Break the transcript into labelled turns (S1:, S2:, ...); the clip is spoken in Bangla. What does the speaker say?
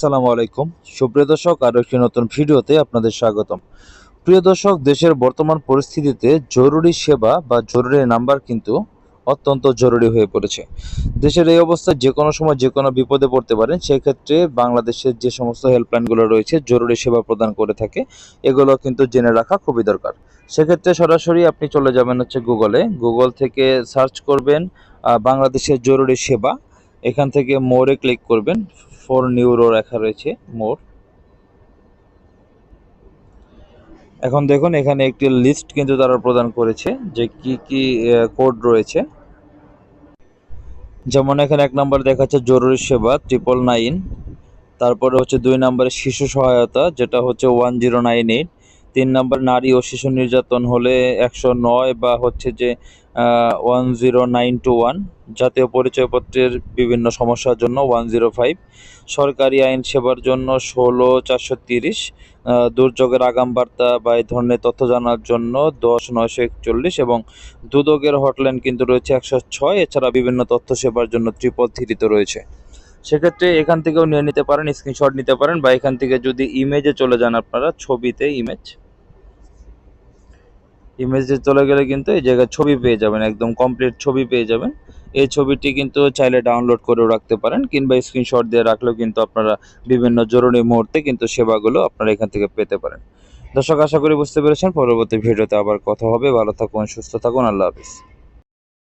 S1: আসসালামু আলাইকুম। সুপ্রিয় দর্শক আরও একটি নতুন ভিডিওতে আপনাদের স্বাগতম। প্রিয় দর্শক, দেশের বর্তমান পরিস্থিতিতে জরুরি সেবা বা জরুরি নাম্বার কিন্তু অত্যন্ত জরুরি হয়ে পড়েছে। দেশের এই অবস্থায় যে কোনো সময় যে কোনো বিপদে পড়তে পারেন সেক্ষেত্রে বাংলাদেশের যে সমস্ত হেল্পলাইনগুলো রয়েছে, জরুরি সেবা প্রদান করে থাকে, এগুলো কিন্তু জেনে রাখা খুবই দরকার। সেক্ষেত্রে সরাসরি আপনি চলে যাবেন হচ্ছে গুগলে গুগল থেকে সার্চ করবেন বাংলাদেশের জরুরি সেবা। এখান থেকে মোরে ক্লিক করবেন ফোর নিউরো লেখা রয়েছে মোর এখন দেখুন, এখানে একটি লিস্ট কিন্তু তারা প্রদান করেছে যে কি কি কোড রয়েছে। যেমন এখানে এক নম্বর দেখাচ্ছে জরুরি সেবা ট্রিপল নাইন তারপরে হচ্ছে দুই নম্বরে শিশু সহায়তা, যেটা হচ্ছে ওয়ান জিরো নাইন এইট তিন নম্বর নারী ও শিশু নির্যাতন হলে একশো নয় বা হচ্ছে যে one zero nine two one জাতীয় পরিচয়পত্রের বিভিন্ন সমস্যার জন্য ওয়ান জিরো ফাইভ সরকারি আইন সেবার জন্য ষোলো চারশো তিরিশ দুর্যোগের আগাম বার্তা বা এই ধরনের তথ্য জানার জন্য দশ নয়শো একচল্লিশ এবং দুদকের হটলাইন কিন্তু রয়েছে একশো ছয়, এছাড়া বিভিন্ন তথ্য সেবার জন্য ত্রিপল থ্রিতে রয়েছে। সেক্ষেত্রে এখান থেকেও নিয়ে নিতে পারেন স্ক্রিনশট নিতে পারেন বা এখান থেকে যদি ইমেজে চলে যান আপনারা, ছবিতে ইমেজ ইমেজে চলে গেলে কিন্তু এই জায়গায় ছবি পেয়ে যাবেন, একদম কমপ্লিট ছবি পেয়ে যাবেন। এই ছবিটি কিন্তু চাইলে ডাউনলোড করেও রাখতে পারেন কিংবা স্ক্রিনশট দিয়ে রাখলেও কিন্তু আপনারা বিভিন্ন জরুরি মুহূর্তে কিন্তু সেবাগুলো আপনারা এখান থেকে পেতে পারেন। দর্শক, আশা করি বুঝতে পেরেছেন। পরবর্তী ভিডিওতে আবার কথা হবে। ভালো থাকুন, সুস্থ থাকুন। আল্লাহ হাফিজ।